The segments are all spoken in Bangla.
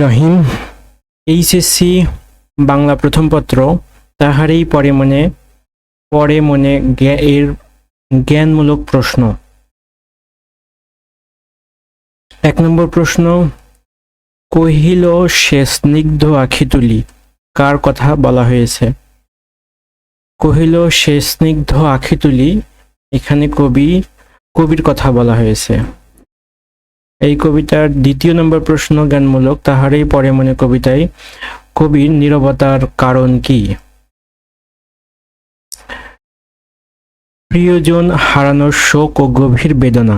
রহিম, এইচএসসি বাংলা প্রথম পত্র, তাহারেই পরে মনে পরে মনে এর জ্ঞানমূলক প্রশ্ন। এক নম্বর প্রশ্ন, কহিল সে স্নিগ্ধ আখি তুলি, কার কথা বলা হয়েছে? কহিল সে স্নিগ্ধ আখি তুলি, এখানে কবি, কবির কথা বলা হয়েছে। এই কবিতার দ্বিতীয় নম্বর প্রশ্ন জ্ঞানমূলক, তাহারই পরে মনে কবিতায় কবির নিরবতার কারণ কি? প্রিয়জন হারানোর শোক ও গভীর বেদনা।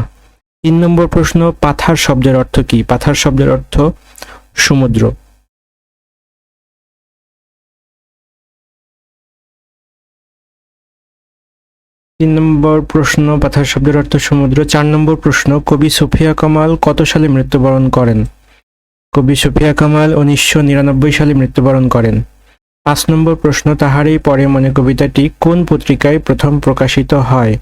তিন নম্বর প্রশ্ন, পাথার শব্দের অর্থ কি? পাথার শব্দের অর্থ সমুদ্র। তিন নম্বর প্রশ্ন পাথার শব্দের অর্থ সমুদ্র। চার নম্বর প্রশ্ন, কবি সুফিয়া কামাল কত সালে মৃত্যুবরণ করেন? কবি সুফিয়া কামাল উনিশশো নিরানব্বই সালে মৃত্যুবরণ করেন। পাঁচ নম্বর প্রশ্ন, তাহারই পরে মনে কবিতাটি কোন পত্রিকায় প্রথম প্রকাশিত হয়?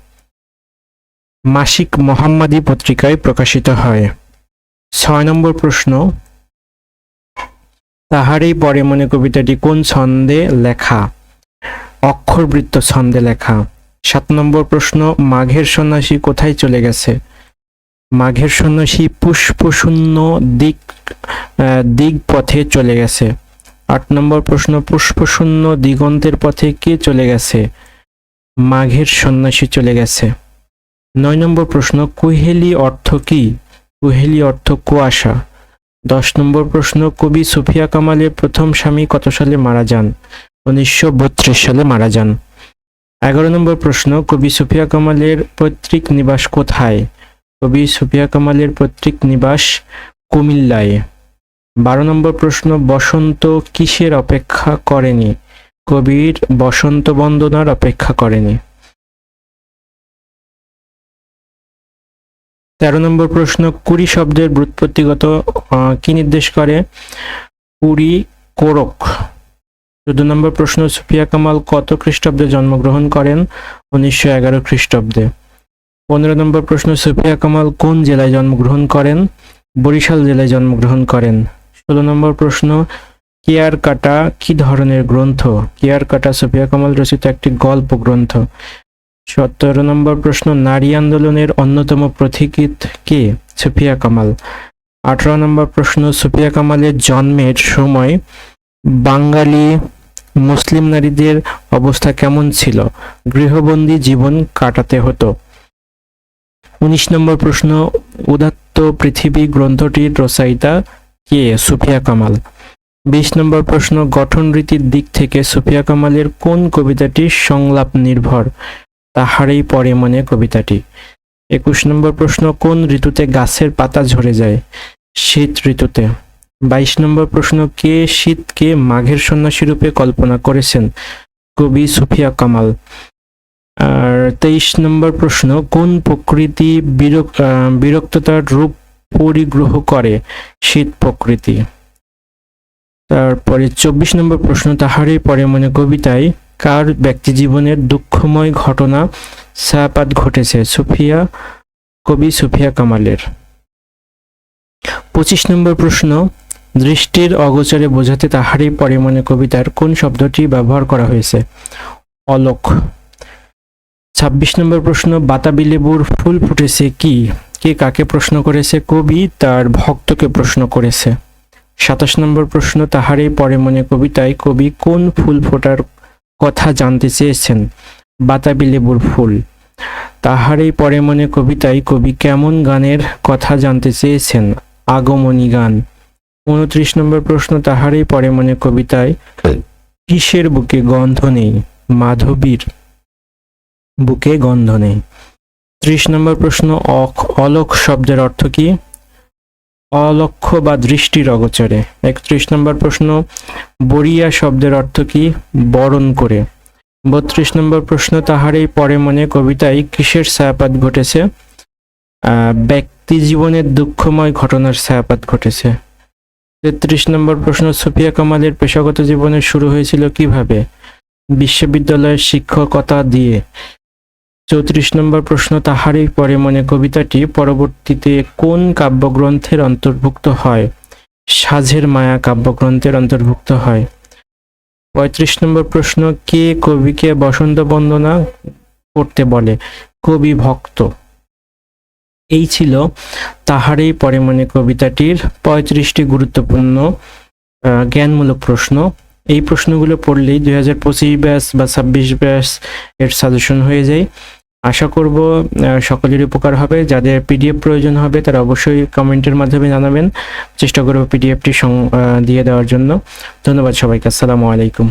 মাসিক মোহাম্মদী পত্রিকায় প্রকাশিত হয়। ছয় নম্বর প্রশ্ন, তাহারই পরে মনে কবিতাটি কোন ছন্দে লেখা? অক্ষরবৃত্ত ছন্দে লেখা। সাত নম্বর প্রশ্ন, মাঘের সন্ন্যাসী কোথায় চলে গেছে? মাঘের সন্ন্যাসী পুষ্পশূন্য দিক দিক পথে চলে গেছে। আট নম্বর প্রশ্ন, পুষ্পশূন্য দিগন্তের পথে কে চলে গেছে? মাঘের সন্ন্যাসী চলে গেছে। নয় নম্বর প্রশ্ন, কুহেলি অর্থ কি? কুহেলি অর্থ কুয়াশা। দশ নম্বর প্রশ্ন, কবি সুফিয়া কামালের প্রথম স্বামী কত সালে মারা যান? উনিশশো বত্রিশ সালে মারা যান। এগারো নম্বর প্রশ্ন, কবি সুফিয়া কামালের পৈতৃক নিবাস কোথায়? কবি সুফিয়া কামালের পৈতৃক নিবাস কুমিল্লায়। বারো নম্বর প্রশ্ন, বসন্ত কিসের অপেক্ষা করেনি? কবির বসন্ত বন্দনার অপেক্ষা করেনি। তেরো নম্বর প্রশ্ন, কুড়ি শব্দের ব্যুৎপত্তিগত কি নির্দেশ করে? কুড়ি কোরক। চোদ্দ নম্বর প্রশ্ন, সুফিয়া কামাল কত খ্রিস্টাব্দে জন্মগ্রহণ করেন? উনিশশো এগারো খ্রিস্টাব্দে। পনেরো নম্বর প্রশ্ন, সুফিয়া কামাল কোন জেলায় জন্মগ্রহণ করেন? বরিশাল জেলায় জন্মগ্রহণ করেন। ষোলো নম্বর প্রশ্ন, কেয়ার কাটা কি ধরনের গ্রন্থ? কেয়ার কাটা সুফিয়া কামাল রচিত একটি গল্প গ্রন্থ। সতেরো নম্বর প্রশ্ন, নারী আন্দোলনের অন্যতম প্রতীকিত কে? সুফিয়া কামাল। আঠারো নম্বর প্রশ্ন, সুফিয়া কামালের জন্মের সময় বাঙালি মুসলিম নারীদের অবস্থা কেমন ছিল? গৃহবন্দী জীবন কাটাতে হতো। উনিশ নম্বর প্রশ্ন, উদাত্ত পৃথিবী গ্রন্থটির রচয়িতা কে? সুফিয়া কামাল। বিশ নম্বর প্রশ্ন, গঠন রীতির দিক থেকে সুফিয়া কামালের কোন কবিতাটি সংলাপ নির্ভর? তাহারই পরে মনে কবিতাটি। একুশ নম্বর প্রশ্ন, কোন ঋতুতে গাছের পাতা ঝরে যায়? শীত ঋতুতে। বাইশ নম্বর প্রশ্ন, কে শীতকে মাঘের সন্ন্যাসী রূপে কল্পনা করেছেন? কবি সুফিয়া কামাল। আর তেইশ নম্বর প্রশ্ন, কোন প্রকৃতি বিরক্ততার রূপ পরিগ্রহ করে? শীত প্রকৃতি। তারপরে চব্বিশ নম্বর প্রশ্ন, তাহারই পরে মনে কবিতায়, কার ব্যক্তি জীবনের দুঃখময় ঘটনা ছায়াপাত ঘটেছে? সুফিয়া, কবি সুফিয়া কামালের। পঁচিশ নম্বর প্রশ্ন দৃষ্টির অগোচরে বোঝাতে তাহারই পরে মনে কবিতার কোন শব্দটি ব্যবহার করা হয়েছে। অলোক। ছাব্বিশ নম্বর প্রশ্ন, বাতাবি লেবুর ফুল ফুটেছে কি? কে কাকে প্রশ্ন করেছে? কবি তার ভক্তকে প্রশ্ন করেছে। সাতাশ নম্বর প্রশ্ন, তাহারই পরে মনে কবিতায় কবি কোন ফুল ফোটার কথা জানতে চেয়েছেন? বাতাবি লেবুর ফুল। তাহারই পরে মনে কবিতায় কবি কেমন গানের কথা জানতে চেয়েছেন? আগমনী গান। উনত্রিশ নম্বর প্রশ্ন তাহারই পরে মনে কবিতায় কিসের বুকে গন্ধ নেই? মাধবীর বুকে গন্ধ নেই। ত্রিশ নম্বর প্রশ্ন অখ- অলোক শব্দের অর্থ কি? অলক্ষ্য বা দৃষ্টির অগোচরে। একত্রিশ নম্বর প্রশ্ন বরিয়া শব্দের অর্থ কি? বরণ করে। বত্রিশ নম্বর প্রশ্ন তাহারই পরে মনে কবিতায় কিসের ছায়াপাত ঘটেছে? আহ, ব্যক্তি জীবনের দুঃখময় ঘটনার ছায়াপাত ঘটেছে। তেত্রিশ নম্বর প্রশ্ন, সুফিয়া কামালের পেশাগত জীবনের শুরু হয়েছিল কীভাবে? বিশ্ববিদ্যালয়ের শিক্ষকতা দিয়ে। চৌত্রিশ নম্বর প্রশ্ন, তাহারই পরে মনে কবিতাটি পরবর্তীতে কোন কাব্যগ্রন্থের অন্তর্ভুক্ত হয়? সাঝের মায়া কাব্যগ্রন্থের অন্তর্ভুক্ত হয়। পঁয়ত্রিশ নম্বর প্রশ্ন, কে কবিকে বসন্ত বন্দনা করতে বলে? কবি ভক্ত। এই ছিল তাহারই পরে কবিতাটির পঁয়ত্রিশটি গুরুত্বপূর্ণ জ্ঞানমূলক প্রশ্ন। এই প্রশ্নগুলো পড়লেই দুই হাজার পঁচিশ ব্যাস বা ছাব্বিশ ব্যাস এর সাজেশন হয়ে যায়। আশা করব সকলের উপকার হবে। যাদের পিডিএফ প্রয়োজন হবে, তারা অবশ্যই কমেন্টের মাধ্যমে জানাবেন। চেষ্টা করব পিডিএফটি দিয়ে দেওয়ার জন্য। ধন্যবাদ সবাইকে। আসসালামু আলাইকুম।